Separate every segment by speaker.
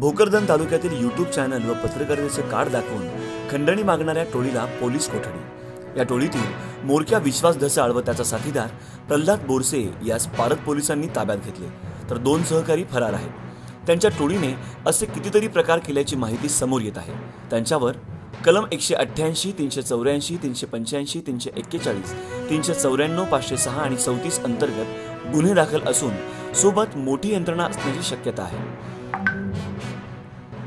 Speaker 1: भोकरदन तालुक्यातील YouTube channel व पत्रकारितेचे card दाखवून खंडणी मागणाऱ्या टोळीला पोलीस कोठडी. या टोळीतील मोरक्या विश्वास धसाळ व त्याचा साथीदार प्रल्हाद बोरसे यास पारत पोलिसांनी ताब्यात घेतले. तर दोन सहकारी फरार आहेत. त्यांच्या टोळीने असे कितीतरी प्रकार केल्याची माहिती समोर येत आहे. त्यांच्यावर कलम एकशे अठ्ठ्याऐंशी तीनशे चौऱ्याऐंशी तीनशे पंच्याऐंशी तीनशे एक्केचाळीस तीनशे चौऱ्याण्णव पाचशे सहा आणि चौतीस अंतर्गत गुन्हे दाखल असून सोबत मोठी यंत्रणा असण्याची शक्यता आहे.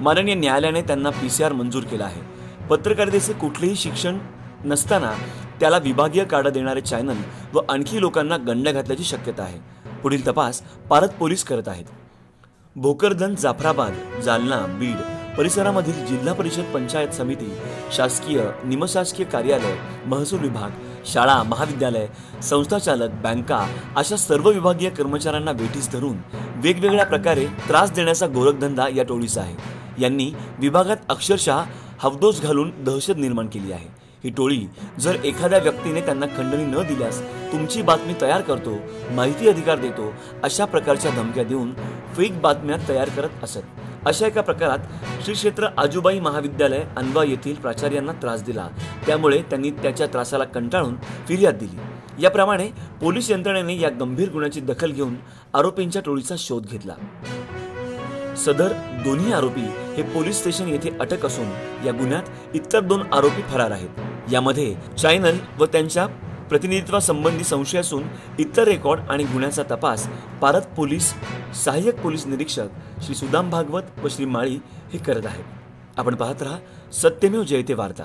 Speaker 1: माननीय न्यायालयाने त्यांना पी सी आर मंजूर केला आहे. पत्रकारितेचे कुठलेही शिक्षण नसताना त्याला विभागीय कार्ड देणारे चॅनल व आणखी लोकांना गंड्या घातल्याची शक्यता आहे. पुढील तपास पारत पोलीस करत आहेत. भोकरदन जाफराबाद जालना बीड परिसरामधील जिल्हा परिषद पंचायत समिती शासकीय निमशासकीय कार्यालय महसूल विभाग शाळा महाविद्यालय संस्थाचालक बँका अशा सर्व विभागीय कर्मचाऱ्यांना वेठीस धरून वेगवेगळ्या प्रकारे त्रास देण्याचा गोरखधंदा या टोळीचा आहे. यांनी विभागात अक्षरशः हवदोस घालून दहशत निर्माण केली आहे. ही टोळी जर एखाद्या व्यक्तीने त्यांना खंडणी न दिल्यास तुमची बातमी तयार करतो माहिती अधिकार देतो अशा प्रकारच्या धमक्या देऊन फेक बातम्या तयार करत असत. अशा एका प्रकारात श्री क्षेत्र आजूबाई महाविद्यालय अनवा येथील प्राचार्यांना त्रास दिला. त्यामुळे त्यांनी त्याच्या त्रासाला कंटाळून फिर्याद दिली. याप्रमाणे पोलीस यंत्रणेने या गंभीर गुन्ह्याची दखल घेऊन आरोपींच्या टोळीचा शोध घेतला. सदर दोन्ही आरोपी हे पोलीस स्टेशन येथे अटक असून या गुन्ह्यात इतर दोन आरोपी फरार आहेत. यामध्ये चायनल व त्यांच्या प्रतिनिधित्वासंबंधी संशय असून इतर रेकॉर्ड आणि गुन्ह्याचा तपास पारत पोलीस सहाय्यक पोलीस निरीक्षक श्री सुदाम भागवत व श्री माळी हे करत आहेत. आपण पाहत रहा सत्यमेव जयते वार्ता.